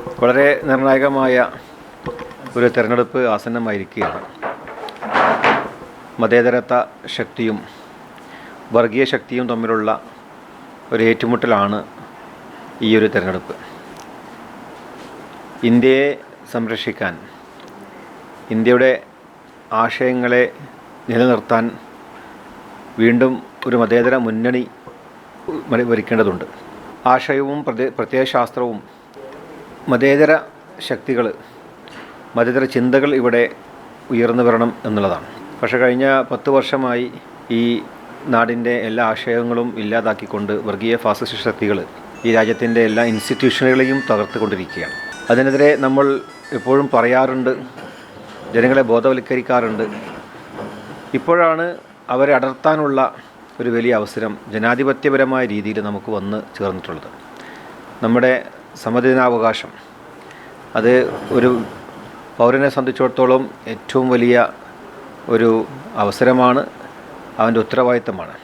വളരെ നിർണായകമായ ഒരു തെരഞ്ഞെടുപ്പ് ആസന്നമായിരിക്കുകയാണ്. മതേതരത്വ ശക്തിയും വർഗീയ ശക്തിയും തമ്മിലുള്ള ഒരു ഏറ്റുമുട്ടലാണ് ഈ ഒരു തെരഞ്ഞെടുപ്പ്. ഇന്ത്യയെ സംരക്ഷിക്കാൻ ഇന്ത്യയുടെ ആശയങ്ങളെ നിലനിർത്താൻ വീണ്ടും ഒരു മതേതര മുന്നണി ഭരിക്കേണ്ടതുണ്ട്. ആശയവും പ്രത്യേ- പ്രത്യയശാസ്ത്രവും മതേതര ശക്തികൾ മതേതര ചിന്തകൾ ഇവിടെ ഉയർന്നു വരണം എന്നുള്ളതാണ്. പക്ഷേ കഴിഞ്ഞ പത്ത് വർഷമായി ഈ നാടിന്റെ എല്ലാ ആശയങ്ങളും ഇല്ലാതാക്കിക്കൊണ്ട് വർഗീയ ഫാസിസ്റ്റ് ശക്തികൾ ഈ രാജ്യത്തിന്റെ എല്ലാ ഇൻസ്റ്റിറ്റ്യൂഷനുകളെയും തകർത്തുകൊണ്ടിരിക്കുകയാണ്. അതിനെതിരെ നമ്മൾ എപ്പോഴും പറയാറുണ്ട് ജനങ്ങളെ ബോധവൽക്കരിക്കാറുണ്ട്. ഇപ്പോഴാണ് അവരെ അടർത്താനുള്ള ഒരു വലിയ അവസരം ജനാധിപത്യപരമായ രീതിയിൽ നമുക്ക് വന്ന് ചേർന്നിട്ടുള്ളത്. നമ്മുടെ സമ്മതിദാനാവകാശം അത് ഒരു പൗരനെ സംബന്ധിച്ചിടത്തോളം ഏറ്റവും വലിയ ഒരു അവസരമാണ് അവന്റെ ഉത്തരവാദിത്തമാണ്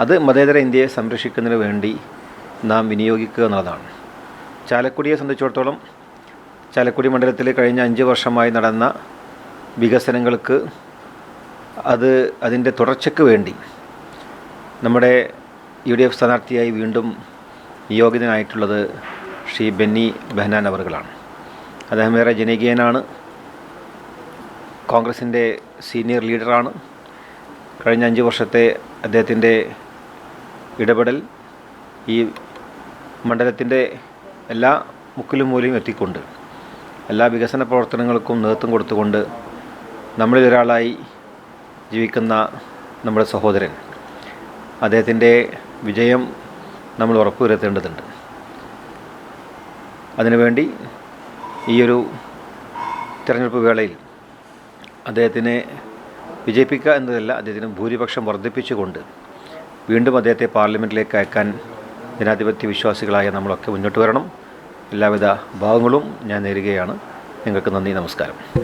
അത് മതേതര ഇന്ത്യയെ സംരക്ഷിക്കുന്നതിന് വേണ്ടി നാം വിനിയോഗിക്കുക എന്നുള്ളതാണ്. ചാലക്കുടിയെ സംബന്ധിച്ചിടത്തോളം ചാലക്കുടി മണ്ഡലത്തിൽ കഴിഞ്ഞ അഞ്ച് വർഷമായി നടന്ന വികസനങ്ങൾക്ക് അത് അതിന്റെ തുടർച്ചയ്ക്ക് വേണ്ടി നമ്മുടെ യു ഡി എഫ് സ്ഥാനാർത്ഥിയായി വീണ്ടും നിയോഗിതനായിട്ടുള്ളത് ശ്രീ ബെന്നി ബെഹനാൻ അവറുകളാണ്. അദ്ദേഹം ഏറെ ജനകീയനാണ്. കോൺഗ്രസിന്റെ സീനിയർ ലീഡറാണ്. കഴിഞ്ഞ അഞ്ച് വർഷത്തെ അദ്ദേഹത്തിന്റെ ഇടപെടൽ ഈ മണ്ഡലത്തിന്റെ എല്ലാ മുക്കിലും മൂലയും എത്തിക്കൊണ്ട് എല്ലാ വികസന പ്രവർത്തനങ്ങൾക്കും നേതൃത്വം കൊടുത്തുകൊണ്ട് നമ്മളിൽ ഒരാളായി ജീവിക്കുന്ന നമ്മുടെ സഹോദരൻ. അദ്ദേഹത്തിന്റെ വിജയം നമ്മൾ ഉറപ്പുവരുത്തേണ്ടതുണ്ട്. അതിനുവേണ്ടി ഈയൊരു തിരഞ്ഞെടുപ്പ് വേളയിൽ അദ്ദേഹത്തിനെ വിജയിപ്പിക്കുക എന്നതല്ല അദ്ദേഹത്തിന് ഭൂരിപക്ഷം വർദ്ധിപ്പിച്ചുകൊണ്ട് വീണ്ടും അദ്ദേഹത്തെ പാർലമെന്റിലേക്ക് അയക്കാൻ ജനാധിപത്യ വിശ്വാസികളായ നമ്മളൊക്കെ മുന്നോട്ട് വരണം. എല്ലാവിധ ഭാഗങ്ങളും ഞാൻ നേരുകയാണ്. നിങ്ങൾക്ക് നന്ദി നമസ്കാരം.